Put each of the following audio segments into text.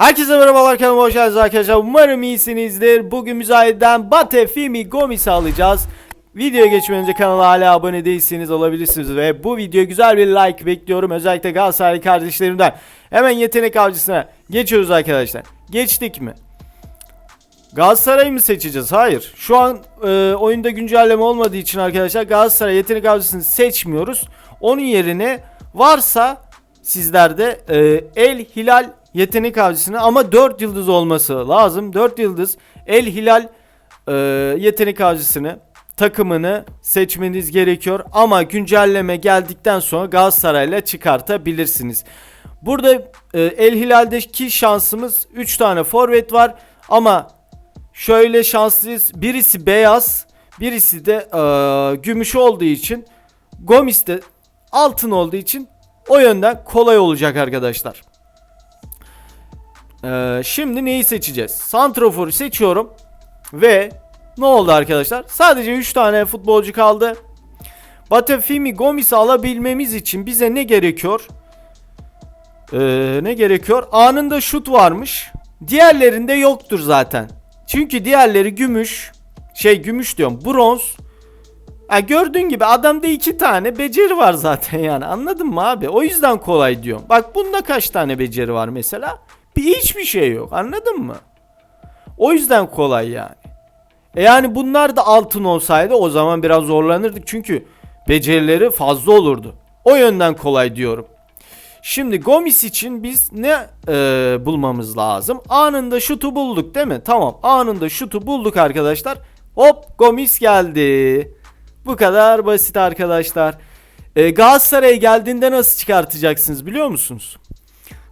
Herkese merhabalar kanalıma hoş geldiniz arkadaşlar. Umarım iyisinizdir. Bugün müzayeden Bate Fimi Gomis'i alacağız. Videoya geçmeden önce kanala hala abone değilseniz olabilirsiniz ve bu videoya güzel bir like bekliyorum. Özellikle Galatasaray kardeşlerimden. Hemen yetenek avcısına geçiyoruz arkadaşlar. Geçtik mi? Galatasaray mı seçeceğiz? Hayır. Şu an e, oyunda güncelleme olmadığı için arkadaşlar Galatasaray yetenek avcısını seçmiyoruz. Onun yerine varsa sizlerde e, El Hilal yetenek avcısını ama 4 yıldız olması lazım. 4 yıldız El Hilal e, yetenek avcısını takımını seçmeniz gerekiyor ama güncelleme geldikten sonra Galatasaray'la çıkartabilirsiniz. Burada e, El Hilal'deki şansımız 3 tane forvet var ama şöyle şanslıyız. Birisi beyaz, birisi de e, gümüş olduğu için Gomis de altın olduğu için o yönden kolay olacak arkadaşlar. E, şimdi neyi seçeceğiz? Santrofor'u seçiyorum ve ne oldu arkadaşlar? Sadece 3 tane futbolcu kaldı. Batefimi Gomis'i alabilmemiz için bize ne gerekiyor? Ee, ne gerekiyor? Anında şut varmış. Diğerlerinde yoktur zaten. Çünkü diğerleri gümüş. Şey gümüş diyorum. Bronz. Ha, gördüğün gibi adamda iki tane beceri var zaten yani. Anladın mı abi? O yüzden kolay diyorum. Bak bunda kaç tane beceri var mesela? Bir hiçbir şey yok. Anladın mı? O yüzden kolay yani. E yani bunlar da altın olsaydı o zaman biraz zorlanırdık. Çünkü becerileri fazla olurdu. O yönden kolay diyorum. Şimdi Gomis için biz ne e, bulmamız lazım? Anında şutu bulduk değil mi? Tamam anında şutu bulduk arkadaşlar. Hop Gomis geldi. Bu kadar basit arkadaşlar. E, Galatasaray'a geldiğinde nasıl çıkartacaksınız biliyor musunuz?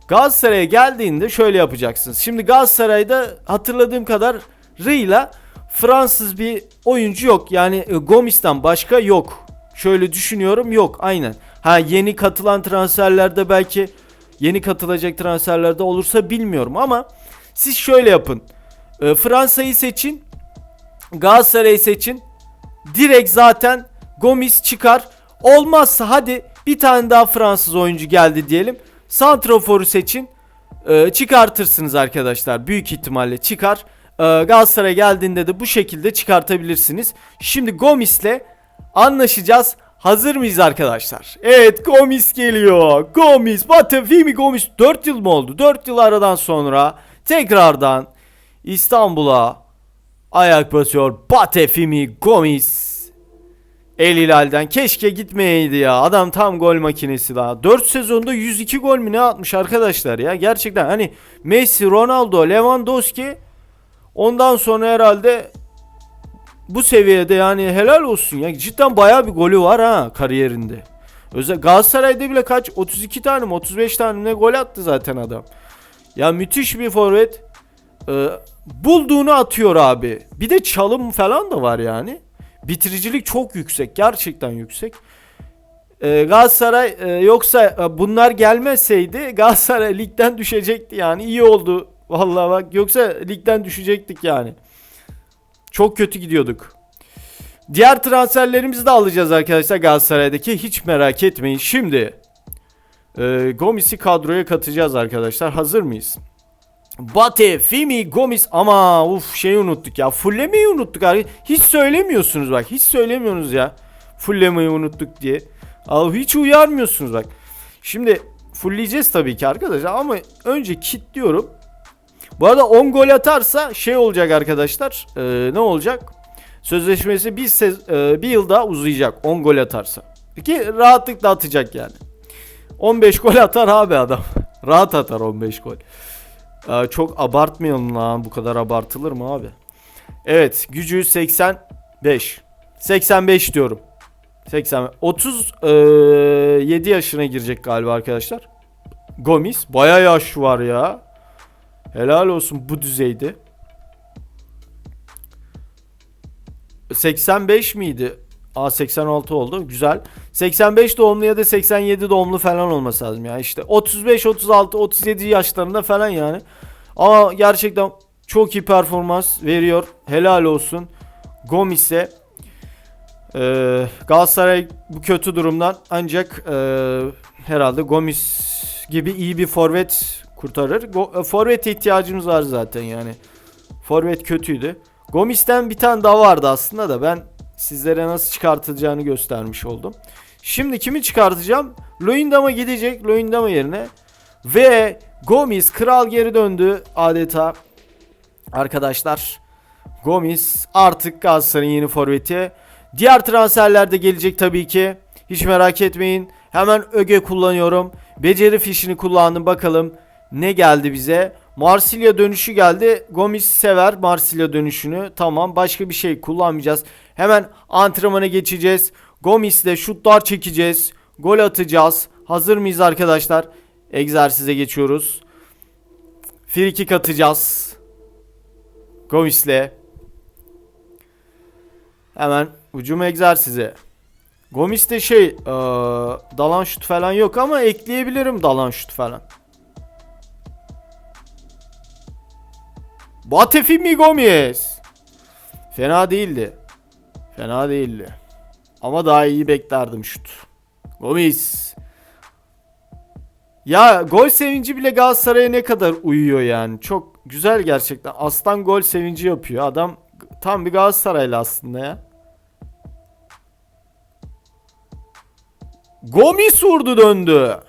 Galatasaray'a geldiğinde şöyle yapacaksınız. Şimdi Galatasaray'da hatırladığım kadar Rıyla Fransız bir oyuncu yok. Yani e, Gomis'ten başka yok. Şöyle düşünüyorum yok aynen. Ha yeni katılan transferlerde belki yeni katılacak transferlerde olursa bilmiyorum ama siz şöyle yapın. E, Fransa'yı seçin. Galatasaray'ı seçin. Direkt zaten Gomis çıkar. Olmazsa hadi bir tane daha Fransız oyuncu geldi diyelim. Santrofor'u seçin. E, çıkartırsınız arkadaşlar. Büyük ihtimalle çıkar. E, Galatasaray geldiğinde de bu şekilde çıkartabilirsiniz. Şimdi Gomis'le anlaşacağız. Hazır mıyız arkadaşlar? Evet Gomis geliyor. Gomis. Batefimi Gomis. 4 yıl mı oldu? 4 yıl aradan sonra tekrardan İstanbul'a ayak basıyor. Batefimi Gomis. El Hilal'den keşke gitmeyeydi ya. Adam tam gol makinesi daha. 4 sezonda 102 gol mü ne atmış arkadaşlar ya. Gerçekten hani Messi, Ronaldo, Lewandowski ondan sonra herhalde bu seviyede yani helal olsun ya. Cidden bayağı bir golü var ha kariyerinde. Özel Galatasaray'da bile kaç 32 tane mi 35 tane ne gol attı zaten adam. Ya müthiş bir forvet. Ee, bulduğunu atıyor abi. Bir de çalım falan da var yani. Bitiricilik çok yüksek. Gerçekten yüksek. Ee, Galatasaray e, yoksa e, bunlar gelmeseydi Galatasaray ligden düşecekti yani. iyi oldu. Vallahi bak yoksa ligden düşecektik yani. Çok kötü gidiyorduk. Diğer transferlerimizi de alacağız arkadaşlar Galatasaray'daki. Hiç merak etmeyin. Şimdi e, Gomis'i kadroya katacağız arkadaşlar. Hazır mıyız? Bate, Fimi, Gomis ama uf şeyi unuttuk ya. Fullemeyi unuttuk abi. Hiç söylemiyorsunuz bak. Hiç söylemiyorsunuz ya. Fullemeyi unuttuk diye. Abi hiç uyarmıyorsunuz bak. Şimdi fullleyeceğiz tabii ki arkadaşlar ama önce kilitliyorum. Bu arada 10 gol atarsa şey olacak arkadaşlar. Ee, ne olacak? Sözleşmesi bir, sez- e, bir yıl daha uzayacak 10 gol atarsa. Ki rahatlıkla atacak yani. 15 gol atar abi adam. Rahat atar 15 gol. Ee, çok abartmayalım lan. Bu kadar abartılır mı abi? Evet gücü 85. 85 diyorum. 80 37 yaşına girecek galiba arkadaşlar. Gomis baya yaş var ya. Helal olsun bu düzeyde. 85 miydi? Aa 86 oldu. Güzel. 85 doğumlu ya da 87 doğumlu falan olması lazım ya. İşte 35, 36, 37 yaşlarında falan yani. Ama gerçekten çok iyi performans veriyor. Helal olsun. Gomis'e ee, Galatasaray bu kötü durumdan ancak ee, herhalde Gomis gibi iyi bir forvet kurtarır. Go- e, Forvet'e ihtiyacımız var zaten yani. Forvet kötüydü. Gomis'ten bir tane daha vardı aslında da ben sizlere nasıl çıkartılacağını göstermiş oldum. Şimdi kimi çıkartacağım? Luyendam'a gidecek. Luyendam'a yerine. Ve Gomis kral geri döndü adeta. Arkadaşlar Gomis artık Galatasaray'ın yeni forveti. Diğer transferler de gelecek tabii ki. Hiç merak etmeyin. Hemen öge kullanıyorum. Beceri fişini kullandım bakalım ne geldi bize. Marsilya dönüşü geldi. Gomis sever Marsilya dönüşünü. Tamam başka bir şey kullanmayacağız. Hemen antrenmana geçeceğiz. Gomis'le şutlar çekeceğiz. Gol atacağız. Hazır mıyız arkadaşlar? Egzersize geçiyoruz. Free kick atacağız. Gomis'le. Hemen hücum egzersizi. Gomis'te şey eee, dalan şut falan yok ama ekleyebilirim dalan şut falan. Batefimi Gomis. Fena değildi. Fena değildi. Ama daha iyi beklerdim şut. Gomis. Ya gol sevinci bile Galatasaray'a ne kadar uyuyor yani. Çok güzel gerçekten. Aslan gol sevinci yapıyor. Adam tam bir Galatasaraylı aslında ya. Gomis vurdu döndü.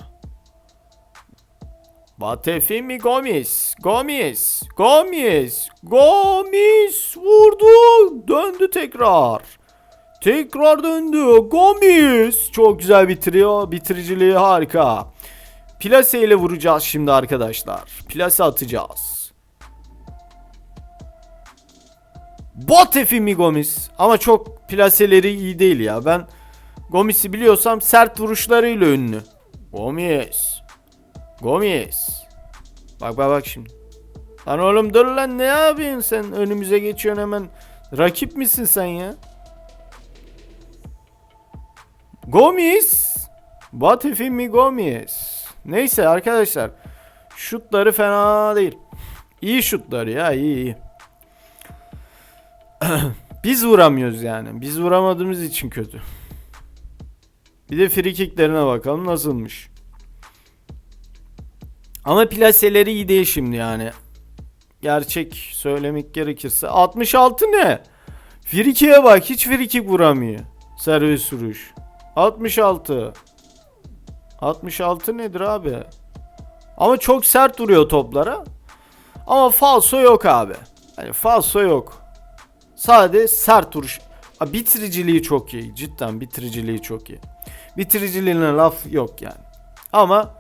Batefimi Gomis. Gomis. Gomis. Gomis vurdu. Döndü tekrar. Tekrar döndü. Gomis. Çok güzel bitiriyor. Bitiriciliği harika. Plase ile vuracağız şimdi arkadaşlar. Plase atacağız. Batefimi Gomis. Ama çok plaseleri iyi değil ya. Ben Gomis'i biliyorsam sert vuruşlarıyla ünlü. Gomis. Gomis. Bak bak bak şimdi. Lan oğlum dur lan ne yapıyorsun sen? Önümüze geçiyorsun hemen. Rakip misin sen ya? Gomis. Batefimi Gomis. Neyse arkadaşlar. Şutları fena değil. İyi şutları ya iyi iyi. Biz vuramıyoruz yani. Biz vuramadığımız için kötü. Bir de free kicklerine bakalım nasılmış. Ama plaseleri iyi değil şimdi yani. Gerçek söylemek gerekirse. 66 ne? Free kick'e bak hiç free kick vuramıyor. Servis vuruş. 66. 66 nedir abi? Ama çok sert vuruyor toplara. Ama falso yok abi. Hani falso yok. Sadece sert vuruş. Ha, bitiriciliği çok iyi. Cidden bitiriciliği çok iyi. Bitiriciliğine laf yok yani. Ama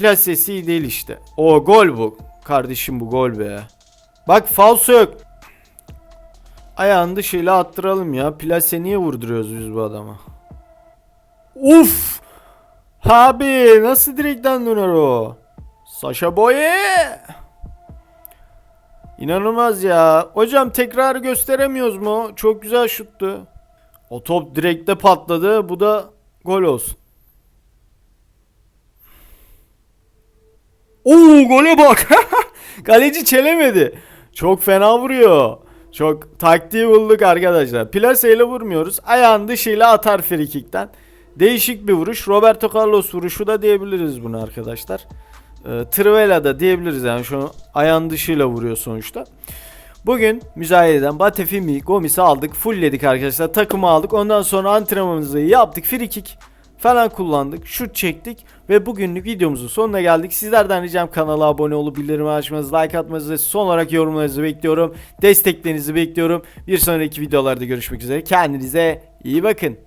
plasesi iyi değil işte. O gol bu. Kardeşim bu gol be. Bak falso yok. Ayağını dışıyla attıralım ya. Plase niye vurduruyoruz biz bu adama? Uf! Abi nasıl direkten döner o? Saşa Boye! İnanılmaz ya. Hocam tekrar gösteremiyoruz mu? Çok güzel şuttu. O top direkte patladı. Bu da gol olsun. Oo gole bak. Kaleci çelemedi. Çok fena vuruyor. Çok taktiği bulduk arkadaşlar. Plase ile vurmuyoruz. Ayağın dışıyla atar frikikten. Değişik bir vuruş. Roberto Carlos vuruşu da diyebiliriz bunu arkadaşlar. Ee, Trivela da diyebiliriz yani şu ayağın dışıyla vuruyor sonuçta. Bugün müzayededen Batefimi Gomis'i aldık. Fullledik arkadaşlar. Takımı aldık. Ondan sonra antrenmanımızı yaptık. Free falan kullandık. Şut çektik. Ve bugünlük videomuzun sonuna geldik. Sizlerden ricam kanala abone olup bildirimi açmanızı, like atmanızı ve son olarak yorumlarınızı bekliyorum. Desteklerinizi bekliyorum. Bir sonraki videolarda görüşmek üzere. Kendinize iyi bakın.